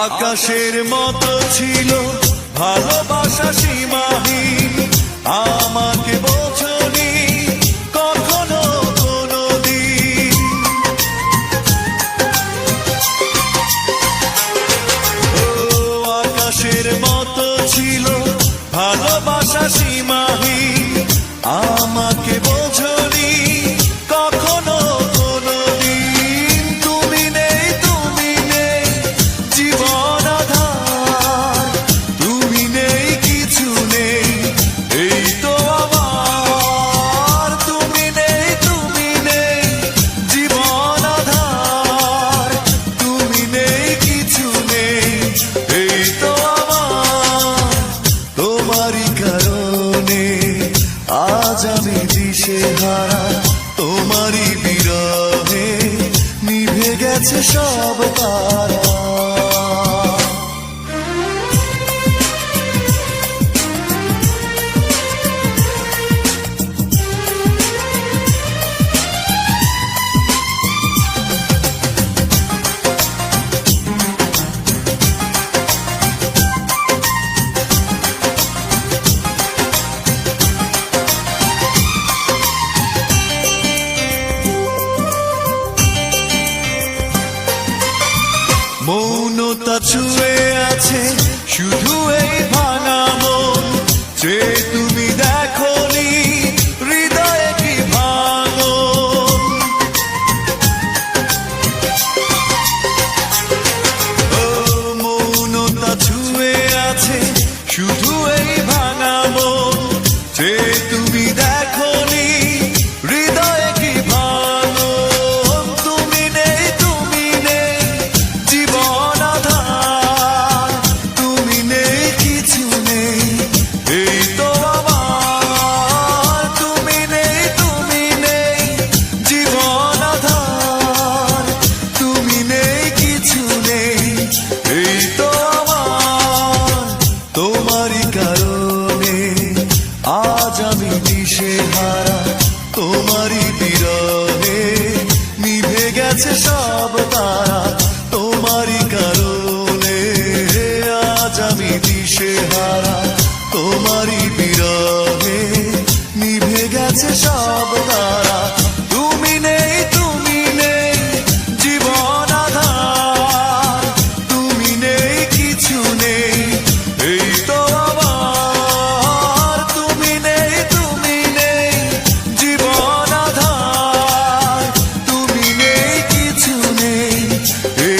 আকাশের মতো ছিল ভালোবাসা তোমারই কারণে আজ আমি দিশেহারা তোমারই বিরহে নিভে গেছে সব তারা। মৌনতা ছুঁয়ে আছে শুধু এই ভাঙা গেছে হারা তোমারই বিরহে নিভে গেছে সব তারা তোমারই কারণে। আজ আমি দিশে হারা তোমারই বিরহে নিভে গেছে সব